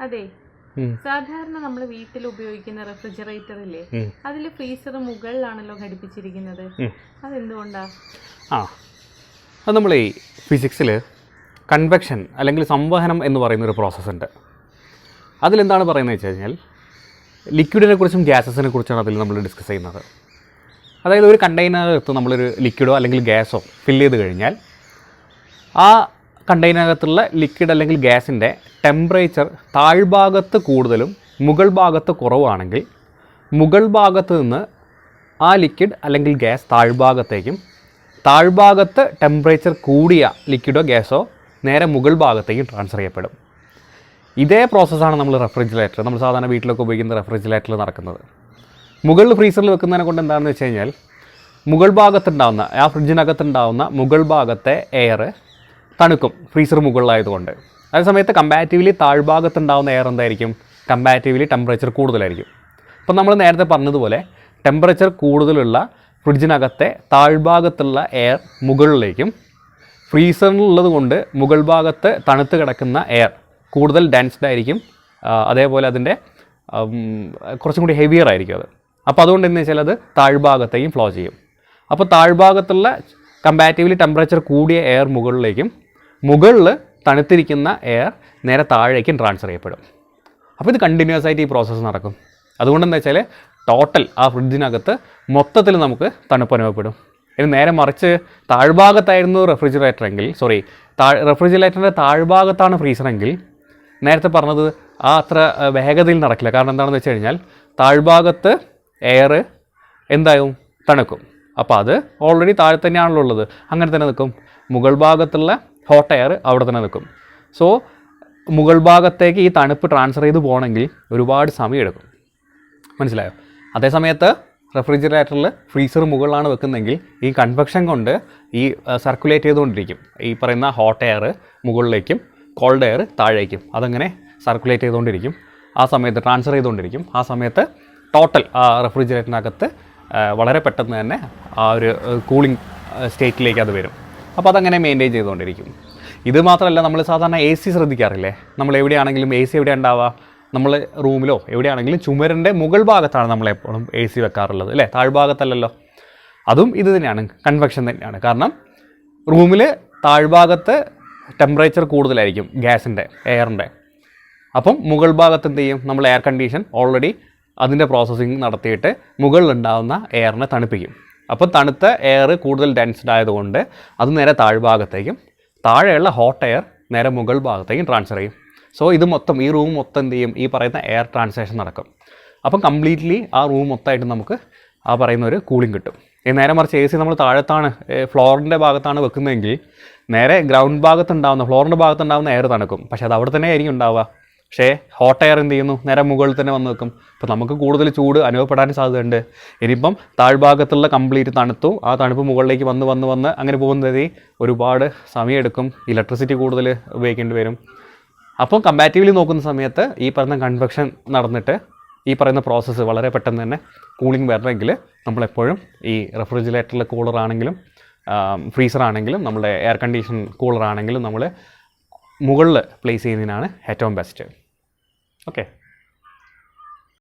അതെ. സാധാരണ നമ്മൾ വീട്ടിൽ ഉപയോഗിക്കുന്ന റെഫ്രിജറേറ്റർ ഇല്ലേ. അതിൽ ഫ്രീസർ മുകളിലാണല്ലോ ഘടിപ്പിച്ചിരിക്കുന്നത്. അതെന്തുകൊണ്ടാ? ആ. അത് നമ്മൾ ഈ ഫിസിക്സിൽ കൺവെക്ഷൻ അല്ലെങ്കിൽ സംവഹനം എന്ന് പറയുന്ന ഒരു പ്രോസസ്സ് ഉണ്ട്. അതിലെന്താണ് പറയുന്നത് വെച്ച് കഴിഞ്ഞാൽ ലിക്വിഡിനെ കുറിച്ചും ഗ്യാസസിനെ കുറിച്ചാണ് അതിൽ നമ്മൾ ഡിസ്കസ് ചെയ്യുന്നത്. അതായത് ഒരു കണ്ടെയ്നറിനകത്ത് നമ്മളൊരു ലിക്വിഡോ അല്ലെങ്കിൽ ഗ്യാസോ ഫില്ല് ചെയ്ത് കഴിഞ്ഞാൽ ആ കണ്ടെയ്നറിനകത്തുള്ള ലിക്വിഡ് അല്ലെങ്കിൽ ഗ്യാസിന്റെ ടെമ്പറേച്ചർ താഴ്ഭാഗത്ത് കൂടുതലും മുകൾ ഭാഗത്ത് കുറവാണെങ്കിൽ മുകൾ ഭാഗത്ത് നിന്ന് ആ ലിക്വിഡ് അല്ലെങ്കിൽ ഗ്യാസ് താഴ്ഭാഗത്തേക്കും താഴ്ഭാഗത്ത് ടെമ്പറേച്ചർ കൂടിയ ലിക്വിഡോ ഗ്യാസോ നേരെ മുകൾ ഭാഗത്തേക്കും ട്രാൻസ്ഫർ ചെയ്യപ്പെടും. ഇതേ പ്രോസസ്സാണ് നമ്മൾ റെഫ്രിജറേറ്റർ നമ്മൾ സാധാരണ വീട്ടിലൊക്കെ ഉപയോഗിക്കുന്ന റെഫ്രിജറേറ്ററിൽ നടക്കുന്നത്. മുകൾ ഫ്രീസറിൽ വെക്കുന്നതിനെ കൊണ്ട് എന്താണെന്ന് വെച്ച് കഴിഞ്ഞാൽ മുകൾ ഭാഗത്തുണ്ടാവുന്ന ആ ഫ്രിഡ്ജിനകത്തുണ്ടാവുന്ന മുകൾ ഭാഗത്തെ എയർ തണുക്കും ഫ്രീസർ മുകളിലായതുകൊണ്ട്. അതേ സമയത്ത് കമ്പാരിറ്റീവ്ലി താഴ്ഭാഗത്തുണ്ടാവുന്ന എയർ എന്തായിരിക്കും? കമ്പാരിറ്റീവ്ലി ടെമ്പറേച്ചർ കൂടുതലായിരിക്കും. അപ്പം നമ്മൾ നേരത്തെ പറഞ്ഞതുപോലെ ടെമ്പറേച്ചർ കൂടുതലുള്ള ഫ്രിഡ്ജിനകത്തെ താഴ്ഭാഗത്തുള്ള എയർ മുകളിലേക്കും ഫ്രീസറിലുള്ളത് കൊണ്ട് മുകൾ ഭാഗത്ത് തണുത്ത് കിടക്കുന്ന എയർ കൂടുതൽ ഡെൻസ്ഡ് ആയിരിക്കും. അതേപോലെ അതിന്റെ കുറച്ചും കൂടി ഹെവിയർ ആയിരിക്കും അത്. അപ്പോൾ അതുകൊണ്ട് എന്ന് വെച്ചാൽ അത് താഴ്ഭാഗത്തേക്കും ഫ്ലോ ചെയ്യും. അപ്പോൾ താഴ്ഭാഗത്തുള്ള കമ്പാരിറ്റീവ്ലി ടെമ്പറേച്ചർ കൂടിയ എയർ മുകളിലേക്കും മുകളിൽ തണുത്തിരിക്കുന്ന എയർ നേരെ താഴേക്കും ട്രാൻസ്ഫർ ചെയ്യപ്പെടും. അപ്പോൾ ഇത് കണ്ടിന്യൂസ് ആയിട്ട് ഈ പ്രോസസ്സ് നടക്കും. അതുകൊണ്ട് എന്താ വെച്ചാൽ ടോട്ടൽ ആ ഫ്രിഡ്ജിനകത്ത് മൊത്തത്തിൽ നമുക്ക് തണുപ്പ് അനുഭവപ്പെടും. ഇനി നേരെ മറിച്ച് താഴ്ഭാഗത്തായിരുന്നു റെഫ്രിജറേറ്റർ എങ്കിൽ സോറി താഴ് റെഫ്രിജറേറ്ററിന്റെ താഴ്ഭാഗത്താണ് ഫ്രീസറെങ്കിൽ നേരത്തെ പറഞ്ഞത് ആ അത്ര വേഗതയിൽ നടക്കില്ല. കാരണം എന്താണെന്ന് വെച്ച് കഴിഞ്ഞാൽ താഴ്ഭാഗത്ത് എയർ എന്തായും തണുക്കും. അപ്പോൾ അത് ഓൾറെഡി താഴെ തന്നെയാണല്ലോ ഉള്ളത്. അങ്ങനെ തന്നെ നിൽക്കും മുകൾ ഭാഗത്തുള്ള ഹോട്ട് എയർ അവിടെ തന്നെ നിൽക്കും. സോ മുകൾ ഭാഗത്തേക്ക് ഈ തണുപ്പ് ട്രാൻസ്ഫർ ചെയ്ത് പോകണമെങ്കിൽ ഒരുപാട് സമയം എടുക്കും. മനസ്സിലായോ? അതേ സമയത്ത് റെഫ്രിജറേറ്ററിൽ ഫ്രീസർ മുകളിലാണ് വെക്കുന്നതെങ്കിൽ ഈ കൺവെക്ഷൻ കൊണ്ട് ഈ സർക്കുലേറ്റ് ചെയ്തുകൊണ്ടിരിക്കും. ഈ പറയുന്ന ഹോട്ട് എയർ മുകളിലേക്കും കോൾഡ് എയർ താഴേക്കും. അതങ്ങനെ സർക്കുലേറ്റ് ചെയ്തുകൊണ്ടിരിക്കും. ആ സമയത്ത് ട്രാൻസ്ഫർ ചെയ്തുകൊണ്ടിരിക്കും. ആ സമയത്ത് ടോട്ടൽ ആ റെഫ്രിജറേറ്ററിനകത്ത് വളരെ പെട്ടെന്ന് തന്നെ ആ ഒരു കൂളിംഗ് സ്റ്റേറ്റിലേക്ക് അത് വരും. അപ്പോൾ അതങ്ങനെ മെയിന്റെയിൻ ചെയ്തുകൊണ്ടിരിക്കും. ഇത് മാത്രമല്ല നമ്മൾ സാധാരണ എ സി ശ്രദ്ധിക്കാറില്ലേ? നമ്മൾ എവിടെയാണെങ്കിലും എ സി എവിടെ ഉണ്ടാവുക നമ്മൾ റൂമിലോ എവിടെയാണെങ്കിലും ചുമരിന്റെ മുകൾ ഭാഗത്താണ് നമ്മൾ എപ്പോഴും എ സി വെക്കാറുള്ളത് അല്ലേ? താഴ്ഭാഗത്തല്ലല്ലോ. അതും ഇത് തന്നെയാണ് കൺവെക്ഷൻ തന്നെയാണ്. കാരണം റൂമിൽ താഴ്ഭാഗത്ത് ടെമ്പറേച്ചർ കൂടുതലായിരിക്കും ഗ്യാസിന്റെ എയറിന്റെ അപ്പം മുകൾ ഭാഗത്ത് എന്ത് ചെയ്യും? നമ്മൾ എയർ കണ്ടീഷൻ ഓൾറെഡി അതിന്റെ പ്രോസസ്സിങ് നടത്തിയിട്ട് മുകളിലുണ്ടാകുന്ന എയറിനെ തണുപ്പിക്കും. അപ്പം തണുത്ത എയർ കൂടുതൽ ഡെൻസ്ഡ് ആയതുകൊണ്ട് അത് നേരെ താഴ്ഭാഗത്തേക്കും താഴെയുള്ള ഹോട്ട് എയർ നേരെ മുകൾ ഭാഗത്തേക്കും ട്രാൻസ്ഫർ ചെയ്യും. സോ ഇത് മൊത്തം ഈ റൂം മൊത്തം എന്ത് ചെയ്യും? ഈ പറയുന്ന എയർ ട്രാൻസ്ലേഷൻ നടക്കും. അപ്പം കംപ്ലീറ്റ്ലി ആ റൂം മൊത്തമായിട്ട് നമുക്ക് ആ പറയുന്ന ഒരു കൂളിംഗ് കിട്ടും. ഈ നേരെ മറിച്ച് എ സി നമ്മൾ താഴത്താണ് ഫ്ലോറിന്റെ ഭാഗത്താണ് വെക്കുന്നതെങ്കിൽ നേരെ ഗ്രൗണ്ട് ഭാഗത്തുണ്ടാവുന്ന ഫ്ലോറിന്റെ ഭാഗത്തുണ്ടാവുന്ന എയർ തണുക്കും. പക്ഷേ അത് അവിടെ തന്നെ ആയിരിക്കും ഉണ്ടാവുക. പക്ഷേ ഹോട്ട് എയർ എന്ത് ചെയ്യുന്നു? നേരെ മുകളിൽ തന്നെ വന്ന് നിൽക്കും. അപ്പോൾ നമുക്ക് കൂടുതൽ ചൂട് അനുഭവപ്പെടാൻ സാധ്യതയുണ്ട്. ഇനിയിപ്പം താഴ്ഭാഗത്തുള്ള കംപ്ലീറ്റ് തണുത്തു. ആ തണുപ്പ് മുകളിലേക്ക് വന്ന് വന്ന് വന്ന് അങ്ങനെ പോകുന്നത് ഒരുപാട് സമയമെടുക്കും. ഇലക്ട്രിസിറ്റി കൂടുതൽ ഉപയോഗിക്കേണ്ടി വരും. അപ്പോൾ കമ്പാറ്റീവ്ലി നോക്കുന്ന സമയത്ത് ഈ പറയുന്ന കൺവെക്ഷൻ നടന്നിട്ട് ഈ പറയുന്ന പ്രോസസ്സ് വളരെ പെട്ടെന്ന് തന്നെ കൂളിംഗ് വരണമെങ്കിൽ നമ്മളെപ്പോഴും ഈ റെഫ്രിജറേറ്ററിലെ കൂളർ ആണെങ്കിലും ഫ്രീസർ ആണെങ്കിലും നമ്മുടെ എയർ കണ്ടീഷൻ കൂളർ ആണെങ്കിലും നമ്മൾ മുകളിൽ പ്ലേസ് ചെയ്യുന്നതിനാണ് ഏറ്റവും ബെസ്റ്റ് ഓക്കെ